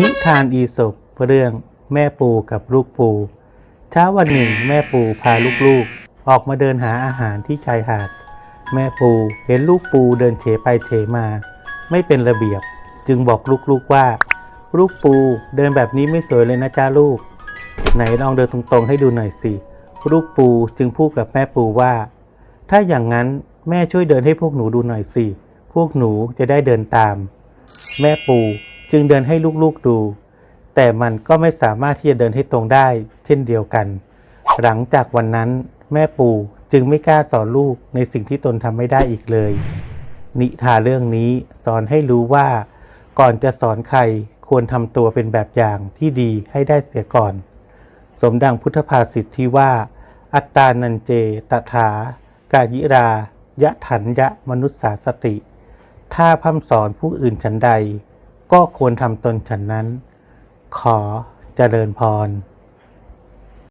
นิทานอีสปเรื่องแม่ปูกับลูกปู เช้าวันหนึ่งแม่ปูพาลูกๆ ออกมาเดินหาอาหารที่ชายหาด แม่ปูเห็นลูกปูเดินเฉไปเฉมา ไม่เป็นระเบียบ จึงบอกลูกๆว่า ลูกปูเดินแบบนี้ไม่สวยเลยนะจ้าลูก ไหนลองเดินตรงๆให้ดูหน่อยสิลูกปูจึงพูดกับแม่ปูว่า ถ้าอย่างนั้นแม่ช่วยเดินให้พวกหนูดูหน่อยสิพวกหนูจะได้เดินตาม แม่ปู จึงเดินให้ลูกๆดู แต่มันก็ไม่สามารถที่จะเดินให้ตรงได้ เช่นเดียวกัน หลังจากวันนั้นแม่ปูจึงไม่กล้าสอนลูกในสิ่งที่ตนทำไม่ได้อีกเลย นิทาเรื่องนี้สอนให้รู้ว่า ก่อนจะสอนใครควรทำตัวเป็นแบบอย่างที่ดีให้ได้เสียก่อน สมดังพุทธภาษิตที่ว่า อัตตานันเจ ตถากายิรายะถันยะมนุษสาสติ ถ้าพร่ำสอนผู้อื่นฉันใด ก็ควรทำตนฉันนั้น ขอเจริญพร